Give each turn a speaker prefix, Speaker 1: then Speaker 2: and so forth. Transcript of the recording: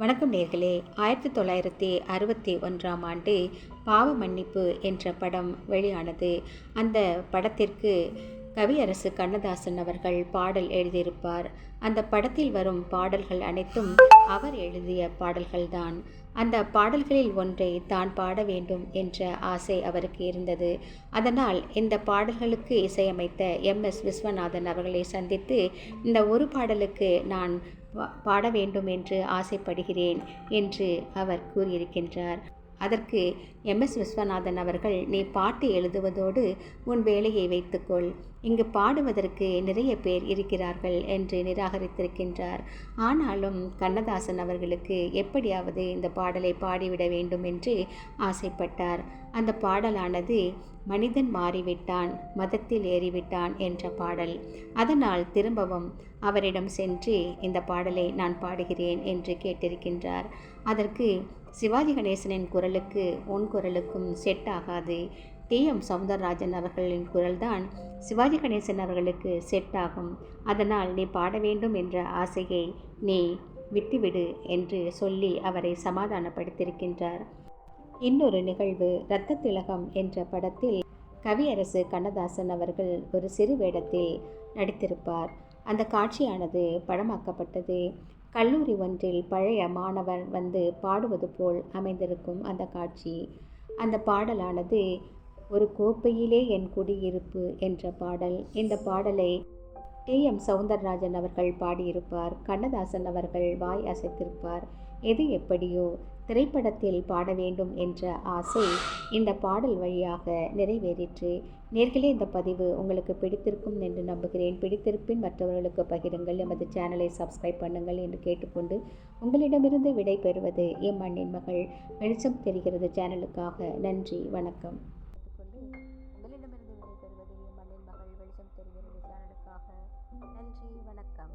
Speaker 1: வணக்கம் நேர்களே. ஆயிரத்தி தொள்ளாயிரத்தி அறுபத்தி ஒன்றாம் ஆண்டு பாவ மன்னிப்பு என்ற படம் வெளியானது. அந்த படத்திற்கு கவியரசு கண்ணதாசன் அவர்கள் பாடல் எழுதியிருப்பார். அந்த படத்தில் வரும் பாடல்கள் அனைத்தும் அவர் எழுதிய பாடல்கள்தான். அந்த பாடல்களில் ஒன்றை தான் பாட வேண்டும் என்ற ஆசை அவருக்கு இருந்தது. அதனால் இந்த பாடல்களுக்கு இசையமைத்த எம் எஸ் விஸ்வநாதன் அவர்களை சந்தித்து இந்த ஒரு பாடலுக்கு நான் பாட வேண்டும் என்று ஆசைப்படுகிறேன் என்று அவர் கூறியிருக்கின்றார். அதற்கு எம் எஸ் விஸ்வநாதன் அவர்கள் நீ பாட்டு எழுதுவதோடு உன் வேலையை வைத்துக்கொள். இங்கு பாடுவதற்கு நிறைய பேர் இருக்கிறார்கள் என்று நிராகரித்திருக்கின்றார். ஆனாலும் கண்ணதாசன் அவர்களுக்கு எப்படியாவது இந்த பாடலை பாடிவிட வேண்டும் என்று ஆசைப்பட்டார். அந்த பாடலானது மனிதன் மாறிவிட்டான் மதத்தில் ஏறிவிட்டான் என்ற பாடல். அதனால் திரும்பவும் அவரிடம் சென்று இந்த பாடலை நான் பாடுகிறேன் என்று கேட்டிருக்கின்றார். அதற்கு சிவாஜி கணேசனின் குரலுக்கு உன் குரலுக்கும் செட் ஆகாது. டி. எம். சவுந்தரராஜன் அவர்களின் குரல்தான் சிவாஜி கணேசன் அவர்களுக்கு செட் ஆகும். அதனால் நீ பாட வேண்டும் என்ற ஆசையை நீ விட்டுவிடு என்று சொல்லி அவரை சமாதானப்படுத்தியிருக்கின்றார். இன்னொரு நிகழ்வு இரத்த திலகம் என்ற படத்தில் கவியரசு கண்ணதாசன் அவர்கள் ஒரு சிறு வேடத்தில் நடித்திருப்பார். அந்த காட்சியானது படமாக்கப்பட்டது. கல்லூரி ஒன்றில் பழைய மாணவர் வந்து பாடுவது போல் அமைந்திருக்கும் அந்த காட்சி. அந்த பாடலானது ஒரு கோப்பையிலே என் குடியிருப்பு என்ற பாடல். இந்த பாடலை கே எம் சவுந்தரராஜன் அவர்கள் பாடியிருப்பார் கண்ணதாசன் அவர்கள் வாய் அசைத்திருப்பார். எது எப்படியோ திரைப்படத்தில் பாட வேண்டும் என்ற ஆசை இந்த பாடல் வழியாக நிறைவேறிற்று. நேர்களே இந்த பதிவு உங்களுக்கு பிடித்திருக்கும் என்று நம்புகிறேன். பிடித்திருப்பின் மற்றவர்களுக்கு பகிருங்கள். எமது சேனலை சப்ஸ்கிரைப் பண்ணுங்கள் என்று கேட்டுக்கொண்டு உங்களிடமிருந்து விடை பெறுவது எம் மண்ணின் மகள் வெளிச்சம் தெரிகிறது சேனலுக்காக. நன்றி வணக்கம். சேனலுக்காக நன்றி வணக்கம்.